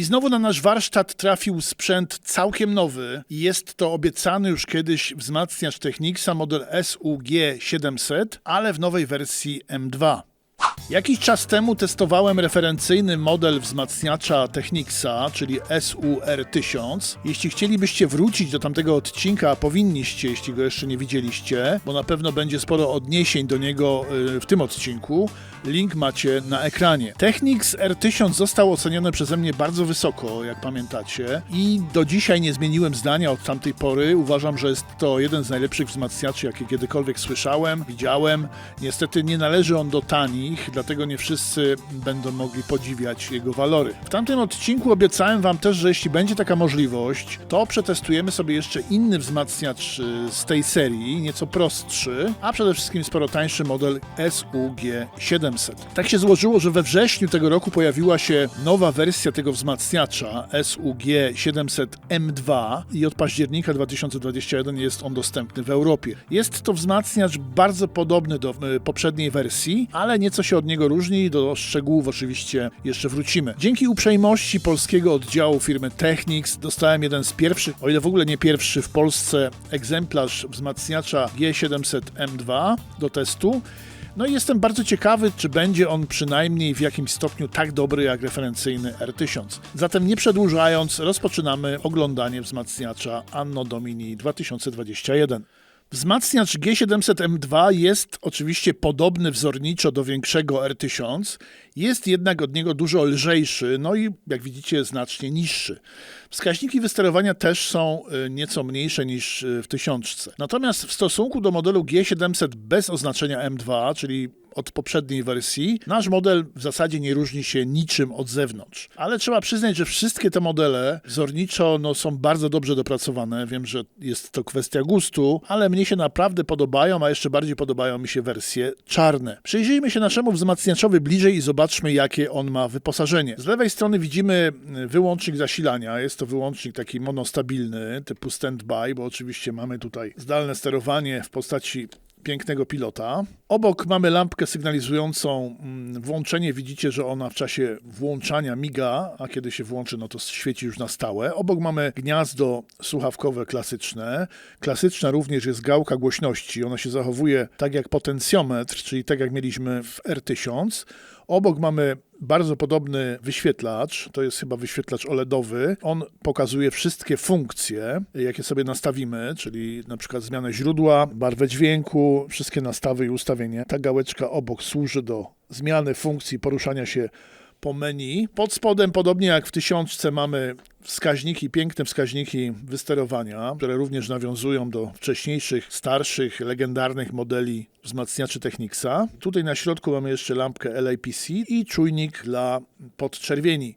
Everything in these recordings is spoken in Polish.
I znowu na nasz warsztat trafił sprzęt całkiem nowy. Jest to obiecany już kiedyś wzmacniacz Technicsa model SUG700, ale w nowej wersji M2. Jakiś czas temu testowałem referencyjny model wzmacniacza Technicsa, czyli SUR1000. Jeśli chcielibyście wrócić do tamtego odcinka, powinniście, jeśli go jeszcze nie widzieliście, bo na pewno będzie sporo odniesień do niego y, w tym odcinku. Link macie na ekranie. Technics R1000 został oceniony przeze mnie bardzo wysoko, jak pamiętacie, i do dzisiaj nie zmieniłem zdania od tamtej pory. Uważam, że jest to jeden z najlepszych wzmacniaczy, jakie kiedykolwiek słyszałem, widziałem. Niestety nie należy on do tanich, dlatego nie wszyscy będą mogli podziwiać jego walory. W tamtym odcinku obiecałem Wam też, że jeśli będzie taka możliwość, to przetestujemy sobie jeszcze inny wzmacniacz y, z tej serii, nieco prostszy, a przede wszystkim sporo tańszy model SUG700. Tak się złożyło, że we wrześniu tego roku pojawiła się nowa wersja tego wzmacniacza SUG700M2 i od października 2021 jest on dostępny w Europie. Jest to wzmacniacz bardzo podobny do y, poprzedniej wersji, ale nieco się od niego różni. Do szczegółów oczywiście jeszcze wrócimy. Dzięki uprzejmości polskiego oddziału firmy Technics dostałem jeden z pierwszych, o ile w ogóle nie pierwszy w Polsce, egzemplarz wzmacniacza G700M2 do testu. No i jestem bardzo ciekawy, czy będzie on przynajmniej w jakimś stopniu tak dobry jak referencyjny R1000. Zatem nie przedłużając, rozpoczynamy oglądanie wzmacniacza Anno Domini 2021. Wzmacniacz G700M2 jest oczywiście podobny wzorniczo do większego R1000, jest jednak od niego dużo lżejszy, no i jak widzicie znacznie niższy. Wskaźniki wysterowania też są y, nieco mniejsze niż y, w tysiączce. Natomiast w stosunku do modelu G700 bez oznaczenia M2, czyli od poprzedniej wersji, nasz model w zasadzie nie różni się niczym od zewnątrz. Ale trzeba przyznać, że wszystkie te modele wzorniczo no, są bardzo dobrze dopracowane. Wiem, że jest to kwestia gustu, ale mnie się naprawdę podobają, a jeszcze bardziej podobają mi się wersje czarne. Przyjrzyjmy się naszemu wzmacniaczowi bliżej i zobaczmy, jakie on ma wyposażenie. Z lewej strony widzimy wyłącznik zasilania. Jest to wyłącznik taki monostabilny, typu standby, bo oczywiście mamy tutaj zdalne sterowanie w postaci pięknego pilota. Obok mamy lampkę sygnalizującą mm, włączenie. Widzicie, że ona w czasie włączania miga, a kiedy się włączy, no to świeci już na stałe. Obok mamy gniazdo słuchawkowe klasyczne. Klasyczna również jest gałka głośności. Ona się zachowuje tak jak potencjometr, czyli tak jak mieliśmy w R1000. Obok mamy bardzo podobny wyświetlacz, to jest chyba wyświetlacz OLEDowy. On pokazuje wszystkie funkcje, jakie sobie nastawimy, czyli na przykład zmianę źródła, barwę dźwięku, wszystkie nastawy i ustawienia. Ta gałeczka obok służy do zmiany funkcji poruszania się po menu. Pod spodem, podobnie jak w tysiączce, mamy wskaźniki, piękne wskaźniki wysterowania, które również nawiązują do wcześniejszych, starszych, legendarnych modeli wzmacniaczy Technicsa. Tutaj na środku mamy jeszcze lampkę LAPC i czujnik dla podczerwieni.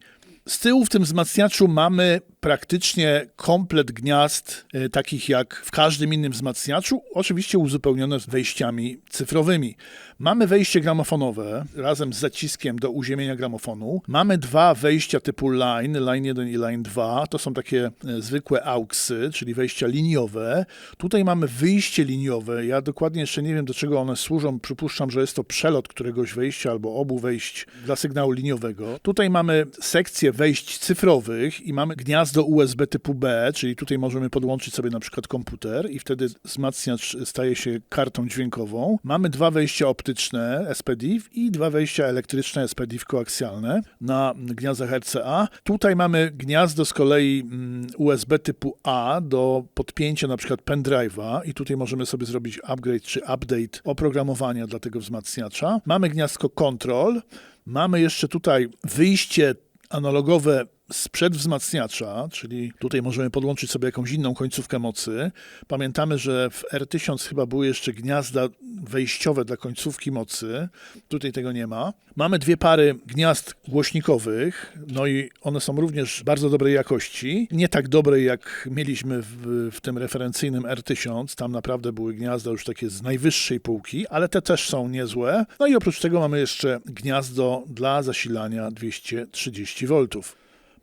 Z tyłu w tym wzmacniaczu mamy praktycznie komplet gniazd, y, takich jak w każdym innym wzmacniaczu, oczywiście uzupełnione wejściami cyfrowymi. Mamy wejście gramofonowe razem z zaciskiem do uziemienia gramofonu. Mamy dwa wejścia typu line, line 1 i line 2. To są takie y, zwykłe auxy, czyli wejścia liniowe. Tutaj mamy wyjście liniowe. Ja dokładnie jeszcze nie wiem, do czego one służą. Przypuszczam, że jest to przelot któregoś wejścia albo obu wejść dla sygnału liniowego. Tutaj mamy sekcję wejść cyfrowych i mamy gniazdo USB typu B, czyli tutaj możemy podłączyć sobie na przykład komputer i wtedy wzmacniacz staje się kartą dźwiękową. Mamy dwa wejścia optyczne SPDIF i dwa wejścia elektryczne SPDIF koaksjalne na gniazdach RCA. Tutaj mamy gniazdo z kolei mm, USB typu A do podpięcia na przykład pendrive'a i tutaj możemy sobie zrobić upgrade czy update oprogramowania dla tego wzmacniacza. Mamy gniazdko control, Mamy jeszcze tutaj wyjście analogowe sprzed wzmacniacza, czyli tutaj możemy podłączyć sobie jakąś inną końcówkę mocy. Pamiętamy, że w R1000 chyba były jeszcze gniazda wejściowe dla końcówki mocy. Tutaj tego nie ma. Mamy dwie pary gniazd głośnikowych, no i one są również bardzo dobrej jakości. Nie tak dobrej, jak mieliśmy w, w tym referencyjnym R1000. Tam naprawdę były gniazda już takie z najwyższej półki, ale te też są niezłe. No i oprócz tego mamy jeszcze gniazdo dla zasilania 230 V.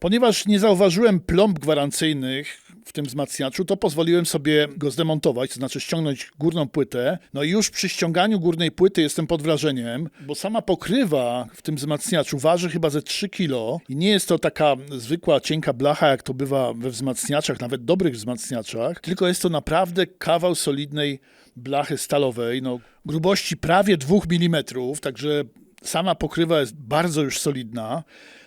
Ponieważ nie zauważyłem plomb gwarancyjnych w tym wzmacniaczu, to pozwoliłem sobie go zdemontować, to znaczy ściągnąć górną płytę. No i już przy ściąganiu górnej płyty jestem pod wrażeniem, bo sama pokrywa w tym wzmacniaczu waży chyba ze 3 kg i nie jest to taka zwykła cienka blacha, jak to bywa we wzmacniaczach, nawet dobrych wzmacniaczach, tylko jest to naprawdę kawał solidnej blachy stalowej, no grubości prawie 2 mm, także sama pokrywa jest bardzo już solidna.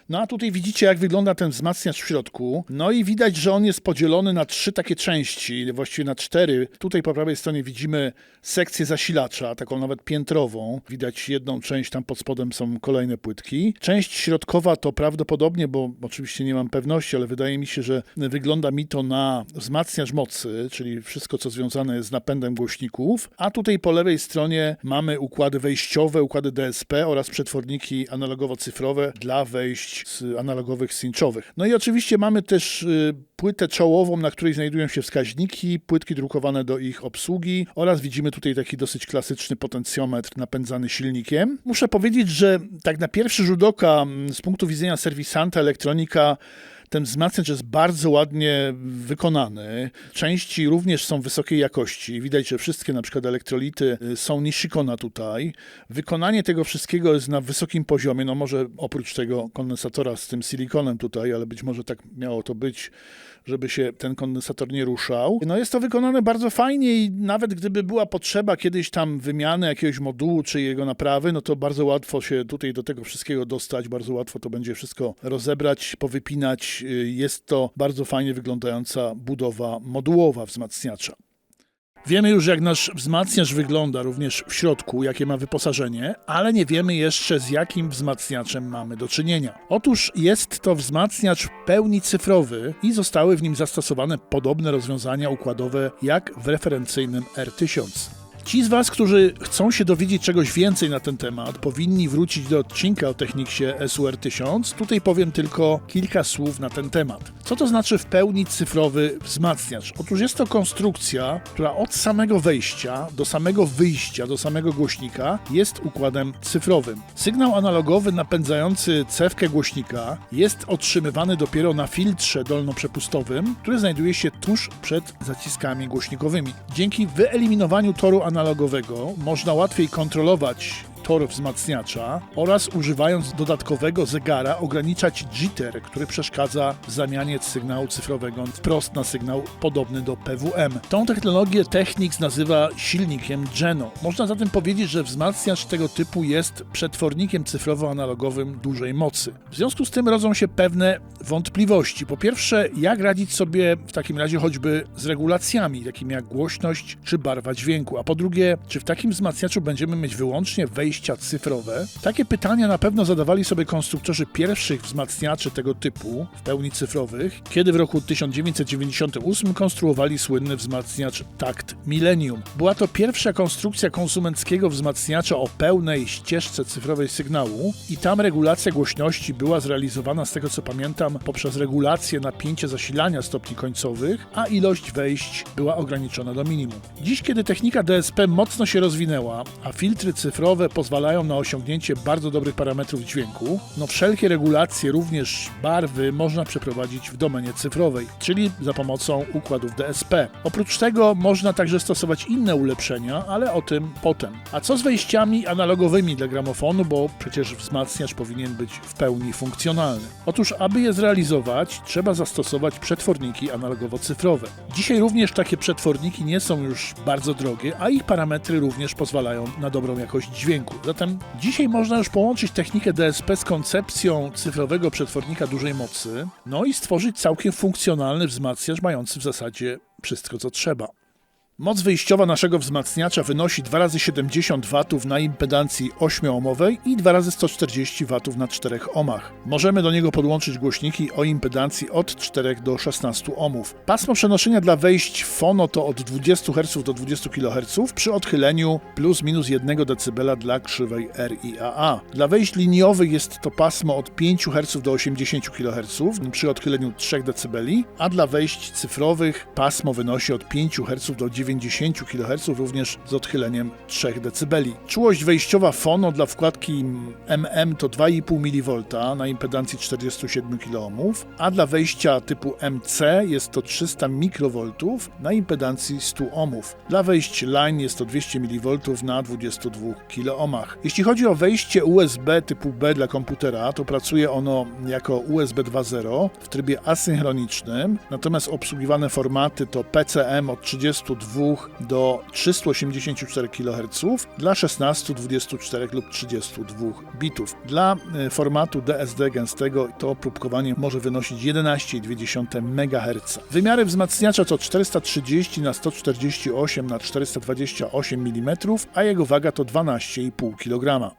No a tutaj widzicie, jak wygląda ten wzmacniacz w środku. No i widać, że on jest podzielony na trzy takie części, właściwie na cztery. Tutaj po prawej stronie widzimy sekcję zasilacza, taką nawet piętrową. Widać jedną część, tam pod spodem są kolejne płytki. Część środkowa to prawdopodobnie, bo oczywiście nie mam pewności, ale wydaje mi się, że wygląda mi to na wzmacniacz mocy, czyli wszystko, co związane jest z napędem głośników. A tutaj po lewej stronie mamy układy wejściowe, układy DSP oraz przetworniki analogowo-cyfrowe dla wejść z analogowych cinchowych. No i oczywiście mamy też y, płytę czołową, na której znajdują się wskaźniki, płytki drukowane do ich obsługi oraz widzimy tutaj taki dosyć klasyczny potencjometr napędzany silnikiem. Muszę powiedzieć, że tak na pierwszy rzut oka mm, z punktu widzenia serwisanta elektronika ten wzmacniacz jest bardzo ładnie wykonany. Części również są wysokiej jakości. Widać, że wszystkie na przykład elektrolity y, są Nishikona tutaj. Wykonanie tego wszystkiego jest na wysokim poziomie. No może oprócz tego kondensatora z tym silikonem tutaj, ale być może tak miało to być żeby się ten kondensator nie ruszał. No jest to wykonane bardzo fajnie i nawet gdyby była potrzeba kiedyś tam wymiany jakiegoś modułu czy jego naprawy, no to bardzo łatwo się tutaj do tego wszystkiego dostać, bardzo łatwo to będzie wszystko rozebrać, powypinać. Jest to bardzo fajnie wyglądająca budowa modułowa wzmacniacza. Wiemy już, jak nasz wzmacniacz wygląda również w środku, jakie ma wyposażenie, ale nie wiemy jeszcze, z jakim wzmacniaczem mamy do czynienia. Otóż jest to wzmacniacz w pełni cyfrowy i zostały w nim zastosowane podobne rozwiązania układowe jak w referencyjnym R1000. Ci z Was, którzy chcą się dowiedzieć czegoś więcej na ten temat, powinni wrócić do odcinka o Techniksie SUR 1000. Tutaj powiem tylko kilka słów na ten temat. Co to znaczy w pełni cyfrowy wzmacniacz? Otóż jest to konstrukcja, która od samego wejścia do samego wyjścia, do samego głośnika jest układem cyfrowym. Sygnał analogowy napędzający cewkę głośnika jest otrzymywany dopiero na filtrze dolnoprzepustowym, który znajduje się tuż przed zaciskami głośnikowymi. Dzięki wyeliminowaniu toru analogowego analogowego można łatwiej kontrolować tor wzmacniacza oraz używając dodatkowego zegara ograniczać jitter, który przeszkadza w zamianie sygnału cyfrowego wprost na sygnał podobny do PWM. Tą technologię Technics nazywa silnikiem Geno. Można zatem powiedzieć, że wzmacniacz tego typu jest przetwornikiem cyfrowo-analogowym dużej mocy. W związku z tym rodzą się pewne wątpliwości. Po pierwsze, jak radzić sobie w takim razie choćby z regulacjami, takimi jak głośność czy barwa dźwięku, a po drugie, czy w takim wzmacniaczu będziemy mieć wyłącznie wejście wejścia cyfrowe? Takie pytania na pewno zadawali sobie konstruktorzy pierwszych wzmacniaczy tego typu, w pełni cyfrowych, kiedy w roku 1998 konstruowali słynny wzmacniacz Takt Millennium. Była to pierwsza konstrukcja konsumenckiego wzmacniacza o pełnej ścieżce cyfrowej sygnału i tam regulacja głośności była zrealizowana, z tego co pamiętam, poprzez regulację napięcia zasilania stopni końcowych, a ilość wejść była ograniczona do minimum. Dziś, kiedy technika DSP mocno się rozwinęła, a filtry cyfrowe po pozwalają na osiągnięcie bardzo dobrych parametrów dźwięku, no wszelkie regulacje, również barwy, można przeprowadzić w domenie cyfrowej, czyli za pomocą układów DSP. Oprócz tego można także stosować inne ulepszenia, ale o tym potem. A co z wejściami analogowymi dla gramofonu, bo przecież wzmacniacz powinien być w pełni funkcjonalny. Otóż, aby je zrealizować, trzeba zastosować przetworniki analogowo-cyfrowe. Dzisiaj również takie przetworniki nie są już bardzo drogie, a ich parametry również pozwalają na dobrą jakość dźwięku. Zatem dzisiaj można już połączyć technikę DSP z koncepcją cyfrowego przetwornika dużej mocy, no i stworzyć całkiem funkcjonalny wzmacniacz mający w zasadzie wszystko co trzeba. Moc wyjściowa naszego wzmacniacza wynosi 2 razy 70 W na impedancji 8-ohmowej i 2 razy 140 W na 4 ohmach. Możemy do niego podłączyć głośniki o impedancji od 4 do 16 ohmów. Pasmo przenoszenia dla wejść fono to od 20 Hz do 20 kHz przy odchyleniu plus minus 1 dB dla krzywej RIAA. Dla wejść liniowych jest to pasmo od 5 Hz do 80 kHz przy odchyleniu 3 dB, a dla wejść cyfrowych pasmo wynosi od 5 Hz do 9 90 kHz, również z odchyleniem 3 dB. Czułość wejściowa fono dla wkładki MM to 2,5 mV na impedancji 47 kΩ, a dla wejścia typu MC jest to 300 mikroV na impedancji 100 ohmów. Dla wejść line jest to 200 mV na 22 kΩ. Jeśli chodzi o wejście USB typu B dla komputera, to pracuje ono jako USB 2.0 w trybie asynchronicznym, natomiast obsługiwane formaty to PCM od 32 do 384 kHz dla 16, 24 lub 32 bitów. Dla y, formatu DSD gęstego to próbkowanie może wynosić 11,2 MHz. Wymiary wzmacniacza to 430 na 148 na 428 mm, a jego waga to 12,5 kg.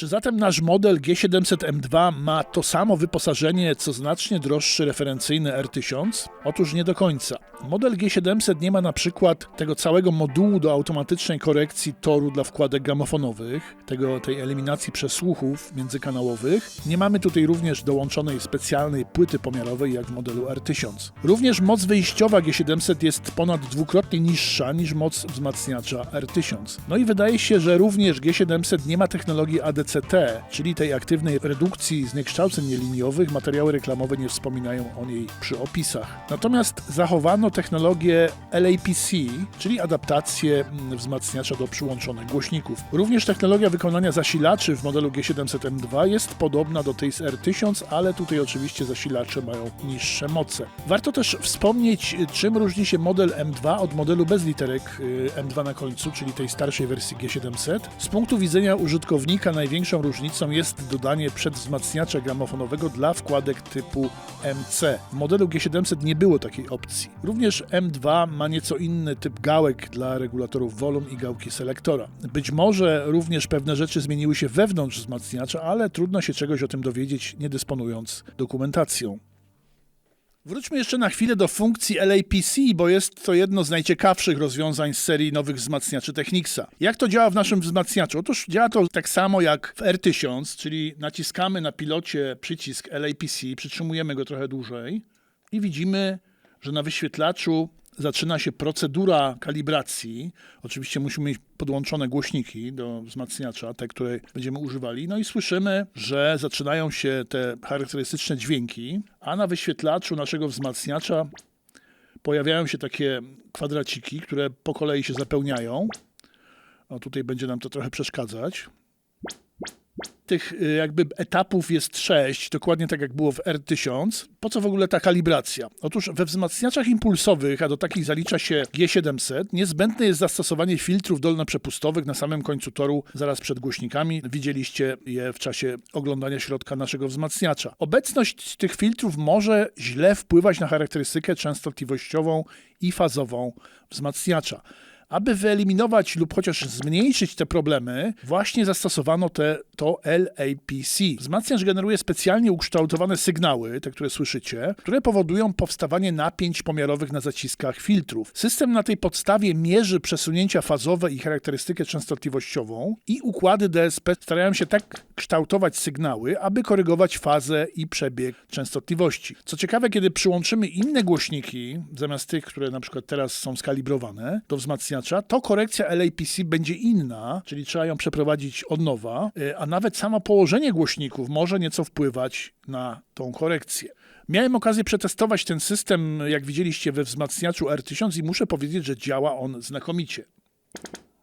Czy zatem nasz model G700M2 ma to samo wyposażenie, co znacznie droższy referencyjny R1000? Otóż nie do końca. Model G700 nie ma na przykład tego całego modułu do automatycznej korekcji toru dla wkładek gramofonowych, tego, tej eliminacji przesłuchów międzykanałowych. Nie mamy tutaj również dołączonej specjalnej płyty pomiarowej jak w modelu R1000. Również moc wyjściowa G700 jest ponad dwukrotnie niższa niż moc wzmacniacza R1000. No i wydaje się, że również G700 nie ma technologii ADCT, czyli tej aktywnej redukcji zniekształceń nieliniowych. Materiały reklamowe nie wspominają o niej przy opisach. Natomiast zachowano technologię LAPC, czyli adaptację mm, wzmacniacza do przyłączonych głośników. Również technologia wykonania zasilaczy w modelu G700M2 jest podobna do tej z R1000, ale tutaj oczywiście zasilacze mają niższe moce. Warto też wspomnieć, czym różni się model M2 od modelu bez literek y, M2 na końcu, czyli tej starszej wersji G700. Z punktu widzenia użytkownika największą różnicą jest dodanie przedwzmacniacza gramofonowego dla wkładek typu MC. W modelu G700 nie było takiej opcji. Również M2 ma nieco inny typ gałek dla regulatorów volum i gałki selektora. Być może również pewne rzeczy zmieniły się wewnątrz wzmacniacza, ale trudno się czegoś o tym dowiedzieć, nie dysponując dokumentacją. Wróćmy jeszcze na chwilę do funkcji LAPC, bo jest to jedno z najciekawszych rozwiązań z serii nowych wzmacniaczy Technicsa. Jak to działa w naszym wzmacniaczu? Otóż działa to tak samo jak w R1000, czyli naciskamy na pilocie przycisk LAPC, przytrzymujemy go trochę dłużej i widzimy, że na wyświetlaczu zaczyna się procedura kalibracji. Oczywiście musimy mieć podłączone głośniki do wzmacniacza, te, które będziemy używali. No i słyszymy, że zaczynają się te charakterystyczne dźwięki, a na wyświetlaczu naszego wzmacniacza pojawiają się takie kwadraciki, które po kolei się zapełniają. O, tutaj będzie nam to trochę przeszkadzać tych y, jakby etapów jest sześć, dokładnie tak jak było w R1000. Po co w ogóle ta kalibracja? Otóż we wzmacniaczach impulsowych, a do takich zalicza się G700, niezbędne jest zastosowanie filtrów dolnoprzepustowych na samym końcu toru, zaraz przed głośnikami. Widzieliście je w czasie oglądania środka naszego wzmacniacza. Obecność tych filtrów może źle wpływać na charakterystykę częstotliwościową i fazową wzmacniacza. Aby wyeliminować lub chociaż zmniejszyć te problemy, właśnie zastosowano te, to LAPC. Wzmacniacz generuje specjalnie ukształtowane sygnały, te, które słyszycie, które powodują powstawanie napięć pomiarowych na zaciskach filtrów. System na tej podstawie mierzy przesunięcia fazowe i charakterystykę częstotliwościową i układy DSP starają się tak kształtować sygnały, aby korygować fazę i przebieg częstotliwości. Co ciekawe, kiedy przyłączymy inne głośniki, zamiast tych, które na przykład teraz są skalibrowane do wzmacniacza, to korekcja LAPC będzie inna, czyli trzeba ją przeprowadzić od nowa, y, a nawet samo położenie głośników może nieco wpływać na tą korekcję. Miałem okazję przetestować ten system, jak widzieliście we wzmacniaczu R1000 i muszę powiedzieć, że działa on znakomicie.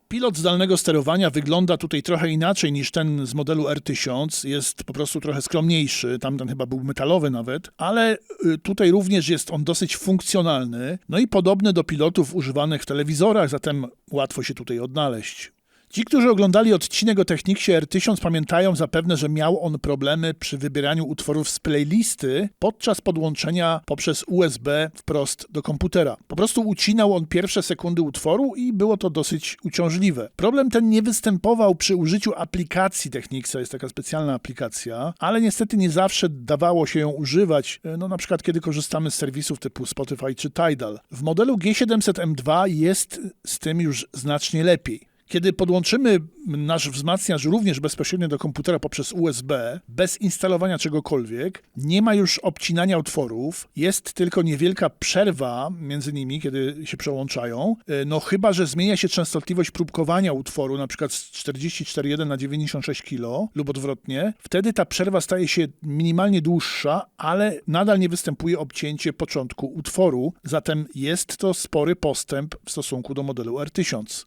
Pilot zdalnego sterowania wygląda tutaj trochę inaczej niż ten z modelu R1000. Jest po prostu trochę skromniejszy, tamten chyba był metalowy nawet, ale y, tutaj również jest on dosyć funkcjonalny, no i podobny do pilotów używanych w telewizorach, zatem łatwo się tutaj odnaleźć. Ci, którzy oglądali odcinek o Techniksie R1000 pamiętają zapewne, że miał on problemy przy wybieraniu utworów z playlisty podczas podłączenia poprzez USB wprost do komputera. Po prostu ucinał on pierwsze sekundy utworu i było to dosyć uciążliwe. Problem ten nie występował przy użyciu aplikacji Techniksa, jest taka specjalna aplikacja, ale niestety nie zawsze dawało się ją używać, no na przykład kiedy korzystamy z serwisów typu Spotify czy Tidal. W modelu G700M2 jest z tym już znacznie lepiej. Kiedy podłączymy nasz wzmacniacz również bezpośrednio do komputera poprzez USB, bez instalowania czegokolwiek, nie ma już obcinania otworów, jest tylko niewielka przerwa między nimi, kiedy się przełączają, E, no chyba, że zmienia się częstotliwość próbkowania utworu, na przykład z 44.1 na 96 kg lub odwrotnie, wtedy ta przerwa staje się minimalnie dłuższa, ale nadal nie występuje obcięcie początku utworu, zatem jest to spory postęp w stosunku do modelu R1000.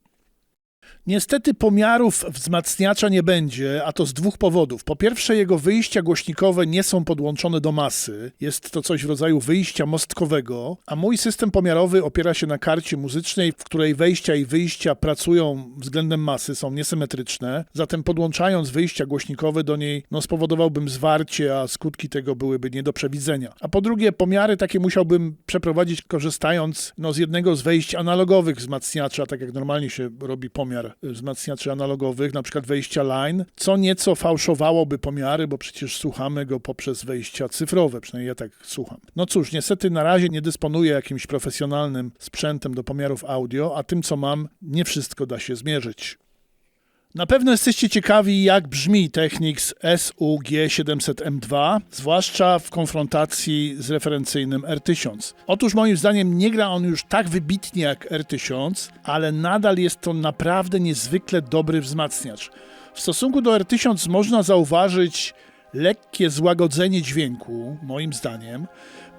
Niestety pomiarów wzmacniacza nie będzie, a to z dwóch powodów. Po pierwsze, jego wyjścia głośnikowe nie są podłączone do masy. Jest to coś w rodzaju wyjścia mostkowego, a mój system pomiarowy opiera się na karcie muzycznej, w której wejścia i wyjścia pracują względem masy, są niesymetryczne. Zatem podłączając wyjścia głośnikowe do niej, no spowodowałbym zwarcie, a skutki tego byłyby nie do przewidzenia. A po drugie, pomiary takie musiałbym przeprowadzić korzystając no, z jednego z wejść analogowych wzmacniacza, tak jak normalnie się robi pomiar wzmacniaczy analogowych, na przykład wejścia line, co nieco fałszowałoby pomiary, bo przecież słuchamy go poprzez wejścia cyfrowe, przynajmniej ja tak słucham. No cóż, niestety na razie nie dysponuję jakimś profesjonalnym sprzętem do pomiarów audio, a tym co mam, nie wszystko da się zmierzyć. Na pewno jesteście ciekawi, jak brzmi Technics SUG700M2, zwłaszcza w konfrontacji z referencyjnym R1000. Otóż moim zdaniem nie gra on już tak wybitnie jak R1000, ale nadal jest to naprawdę niezwykle dobry wzmacniacz. W stosunku do R1000 można zauważyć lekkie złagodzenie dźwięku, moim zdaniem.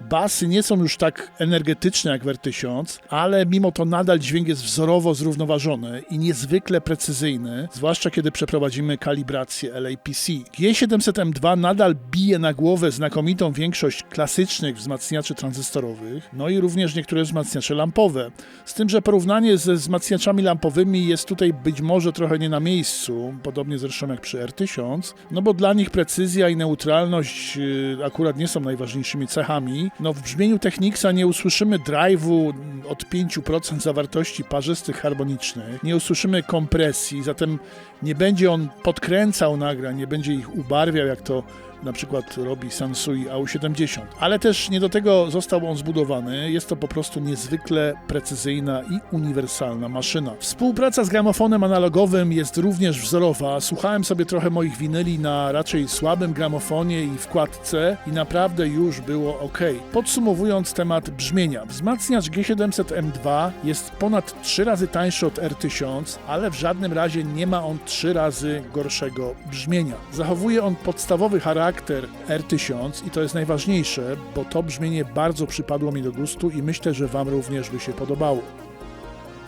Basy nie są już tak energetyczne jak w R1000, ale mimo to nadal dźwięk jest wzorowo zrównoważony i niezwykle precyzyjny, zwłaszcza kiedy przeprowadzimy kalibrację LAPC. G700M2 nadal bije na głowę znakomitą większość klasycznych wzmacniaczy tranzystorowych, no i również niektóre wzmacniacze lampowe. Z tym, że porównanie ze wzmacniaczami lampowymi jest tutaj być może trochę nie na miejscu, podobnie zresztą jak przy R1000, no bo dla nich precyzja i neutralność yy, akurat nie są najważniejszymi cechami, no w brzmieniu Technicsa nie usłyszymy drive'u od 5% zawartości parzystych harmonicznych, nie usłyszymy kompresji, zatem nie będzie on podkręcał nagrań, nie będzie ich ubarwiał, jak to na przykład robi Sansui AU70. Ale też nie do tego został on zbudowany. Jest to po prostu niezwykle precyzyjna i uniwersalna maszyna. Współpraca z gramofonem analogowym jest również wzorowa. Słuchałem sobie trochę moich winyli na raczej słabym gramofonie i wkładce i naprawdę już było ok. Podsumowując temat brzmienia. Wzmacniacz G700M2 jest ponad 3 razy tańszy od R1000, ale w żadnym razie nie ma on 3 razy gorszego brzmienia. Zachowuje on podstawowy charakter charakter R1000 i to jest najważniejsze, bo to brzmienie bardzo przypadło mi do gustu i myślę, że Wam również by się podobało.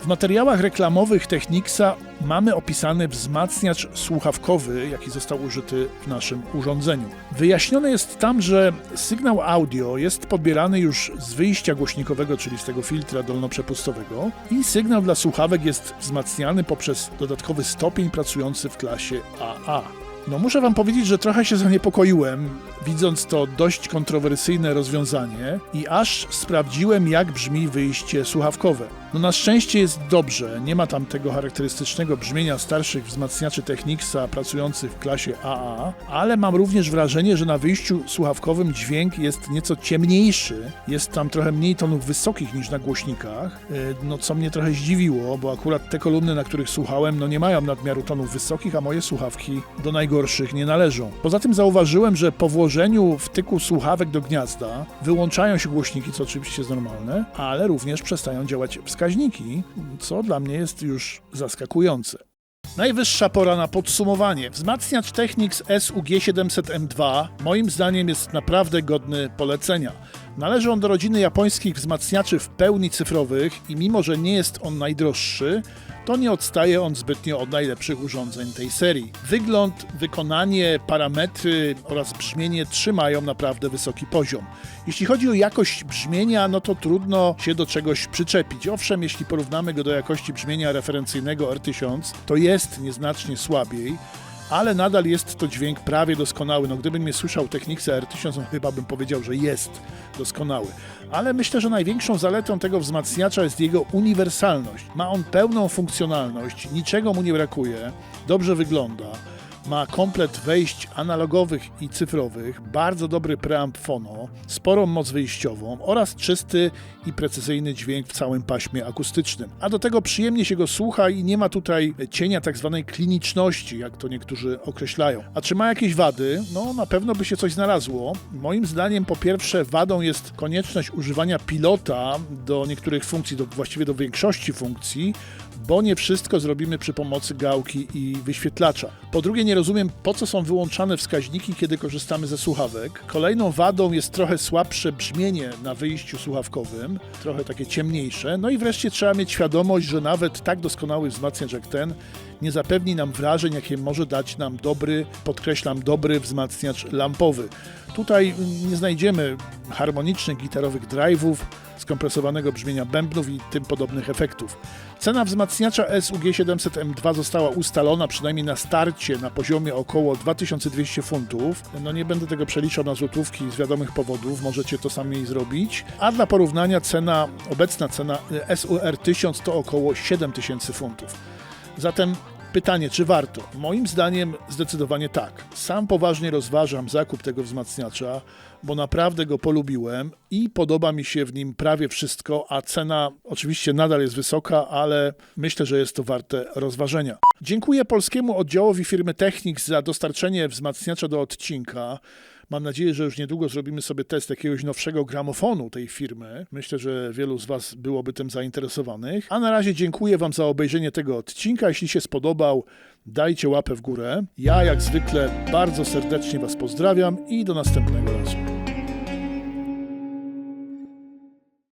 W materiałach reklamowych Technicsa mamy opisany wzmacniacz słuchawkowy, jaki został użyty w naszym urządzeniu. Wyjaśnione jest tam, że sygnał audio jest podbierany już z wyjścia głośnikowego, czyli z tego filtra dolnoprzepustowego i sygnał dla słuchawek jest wzmacniany poprzez dodatkowy stopień pracujący w klasie AA. No muszę wam powiedzieć, że trochę się zaniepokoiłem, widząc to dość kontrowersyjne rozwiązanie i aż sprawdziłem, jak brzmi wyjście słuchawkowe. No na szczęście jest dobrze, nie ma tam tego charakterystycznego brzmienia starszych wzmacniaczy Technicsa pracujących w klasie AA, ale mam również wrażenie, że na wyjściu słuchawkowym dźwięk jest nieco ciemniejszy, jest tam trochę mniej tonów wysokich niż na głośnikach, y, no co mnie trochę zdziwiło, bo akurat te kolumny, na których słuchałem, no nie mają nadmiaru tonów wysokich, a moje słuchawki do najgorszych nie należą. Poza tym zauważyłem, że po włożeniu wtyku słuchawek do gniazda wyłączają się głośniki, co oczywiście jest normalne, ale również przestają działać wskaźniki, co dla mnie jest już zaskakujące. Najwyższa pora na podsumowanie. Wzmacniacz Technics SUG700M2 moim zdaniem jest naprawdę godny polecenia. Należy on do rodziny japońskich wzmacniaczy w pełni cyfrowych i mimo, że nie jest on najdroższy, to nie odstaje on zbytnio od najlepszych urządzeń tej serii. Wygląd, wykonanie, parametry oraz brzmienie trzymają naprawdę wysoki poziom. Jeśli chodzi o jakość brzmienia, no to trudno się do czegoś przyczepić. Owszem, jeśli porównamy go do jakości brzmienia referencyjnego R1000, to jest nieznacznie słabiej, ale nadal jest to dźwięk prawie doskonały. No gdybym nie słyszał Technicsa R1000, no chyba bym powiedział, że jest doskonały. Ale myślę, że największą zaletą tego wzmacniacza jest jego uniwersalność. Ma on pełną funkcjonalność, niczego mu nie brakuje, dobrze wygląda. Ma komplet wejść analogowych i cyfrowych, bardzo dobry preamp fono, sporą moc wyjściową oraz czysty i precyzyjny dźwięk w całym paśmie akustycznym. A do tego przyjemnie się go słucha i nie ma tutaj cienia tak zwanej kliniczności, jak to niektórzy określają. A czy ma jakieś wady? No na pewno by się coś znalazło. Moim zdaniem po pierwsze wadą jest konieczność używania pilota do niektórych funkcji, do, właściwie do większości funkcji, bo nie wszystko zrobimy przy pomocy gałki i wyświetlacza. Po drugie, nie rozumiem, po co są wyłączane wskaźniki, kiedy korzystamy ze słuchawek. Kolejną wadą jest trochę słabsze brzmienie na wyjściu słuchawkowym, trochę takie ciemniejsze. No i wreszcie trzeba mieć świadomość, że nawet tak doskonały wzmacniacz jak ten nie zapewni nam wrażeń, jakie może dać nam dobry, podkreślam, dobry wzmacniacz lampowy. Tutaj nie znajdziemy harmonicznych gitarowych drive'ów, skompresowanego brzmienia bębnów i tym podobnych efektów. Cena wzmacniacza SUG700M2 została ustalona przynajmniej na starcie na poziomie około 2200 funtów. No nie będę tego przeliczał na złotówki z wiadomych powodów, możecie to sami zrobić. A dla porównania cena, obecna cena SUR 1000 to około 7000 funtów. Zatem pytanie, czy warto? Moim zdaniem zdecydowanie tak. Sam poważnie rozważam zakup tego wzmacniacza, bo naprawdę go polubiłem i podoba mi się w nim prawie wszystko, a cena oczywiście nadal jest wysoka, ale myślę, że jest to warte rozważenia. Dziękuję polskiemu oddziałowi firmy Technics za dostarczenie wzmacniacza do odcinka. Mam nadzieję, że już niedługo zrobimy sobie test jakiegoś nowszego gramofonu tej firmy. Myślę, że wielu z Was byłoby tym zainteresowanych. A na razie dziękuję Wam za obejrzenie tego odcinka. Jeśli się spodobał, dajcie łapę w górę. Ja, jak zwykle, bardzo serdecznie Was pozdrawiam i do następnego razu.